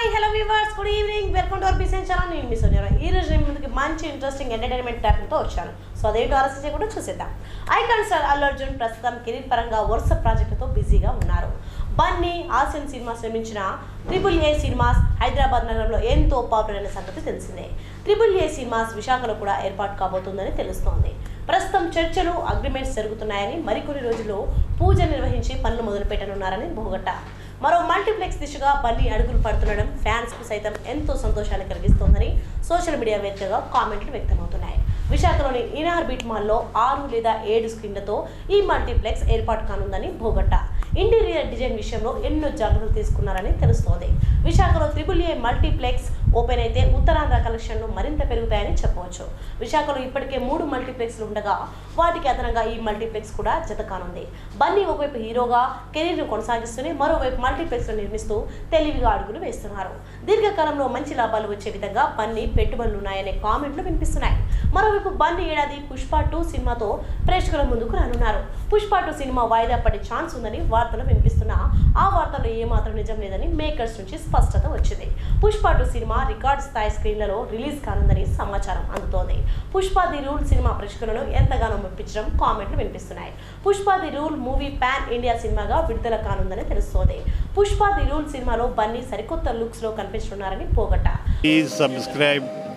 Good evening welcome to our business channel నేను miss Sonia ఈ రోజు నేను ముందుకి మంచి ఇంట్రెస్టింగ్ ఎంటర్టైన్మెంట్తో వచ్చాను. సో అదేంటో ఆలస్యం చేయకుండా చూసేద్దాం. ఐకాన్ స్టార్ అల్లు అర్జున్ ప్రస్తుతం కెరీర్ పరంగా వరుస ప్రాజెక్టుతో బిజీగా ఉన్నారు. బన్నీ ఆసియన్ సినిమాస్ నిర్మించిన ట్రిపుల్ ఏ సినిమాస్ హైదరాబాద్ నగరంలో ఎంతో పాపులర్ అయిన సంగతి తెలిసిందే. ట్రిపుల్ ఏ సినిమాస్ విశాఖలో కూడా ఏర్పాటు కాబోతుందని తెలుస్తోంది. ప్రస్తుతం చర్చలు అగ్రిమెంట్స్ జరుగుతున్నాయని మరికొన్ని రోజుల్లో పూజ నిర్వహించి పనులు మొదలుపెట్టనున్నారని బోగట్ట మరో మల్టీప్లెక్స్ దిశగా బన్నీ అడుగులు పడుతుండడం ఫ్యాన్స్కు సైతం ఎంతో సంతోషాన్ని కలిగిస్తోందని సోషల్ మీడియా వేదికగా కామెంట్లు వ్యక్తమవుతున్నాయి. విశాఖలోని ఇనార్ బీట్ మాల్లో ఆరు లేదా ఏడు స్క్రీన్లతో ఈ మల్టీప్లెక్స్ ఏర్పాటు కానుందని భోగట్ట. ఇంటీరియర్ డిజైన్ విషయంలో ఎన్నో జాగ్రత్తలు తీసుకున్నారని తెలుస్తోంది. విశాఖలో త్రిబుల్ ఏ మల్టీప్లెక్స్ ఓపెన్ అయితే ఉత్తరాంధ్ర కలెక్షన్లు మరింత పెరుగుతాయని చెప్పవచ్చు. విశాఖలో ఇప్పటికే మూడు మల్టీప్లెక్స్లు ఉండగా వాటికి అదనంగా ఈ మల్టీప్లెక్స్ కూడా జతకానుంది బన్నీ ఒకవైపు హీరోగా కెరీర్ను కొనసాగిస్తూనే మరోవైపు మల్టీప్లెక్స్లు నిర్మిస్తూ తెలివిగా అడుగులు వేస్తున్నారు. దీర్ఘకాలంలో మంచి లాభాలు వచ్చే విధంగా బన్నీ పెట్టుబడులు ఉన్నాయనే కామెంట్లు వినిపిస్తున్నాయి. మరోవైపు బన్నీ ఏడాది పుష్ప టూ సినిమాతో ప్రేక్షకుల ముందుకు రానున్నారు. పుష్ప టూ సినిమా వాయిదా పడే ఛాన్స్ ఉందని వార్తలు వినిపిస్తున్నా ఆ వార్తల్లో ఏమాత్రం నిజం లేదని మేకర్స్ నుంచి స్పష్టత వచ్చింది. పుష్ప టూ సినిమా రికార్డ్ స్థాయి స్క్రీన్లలో రిలీజ్ కానుందని సమాచారం అందుతోంది. పుష్ప ది రూల్ సినిమా ప్రేక్షకులను ఎంతగానో మెప్పించడం కామెంట్లు వినిపిస్తున్నాయి. Pushpa the rule movie pan India సినిమాగా విడుదల కానుందని తెలుస్తోంది. పుష్ప ది రూల్ సినిమాలో బన్నీ సరికొత్త లుక్స్లో కనిపిస్తున్నారని పోగట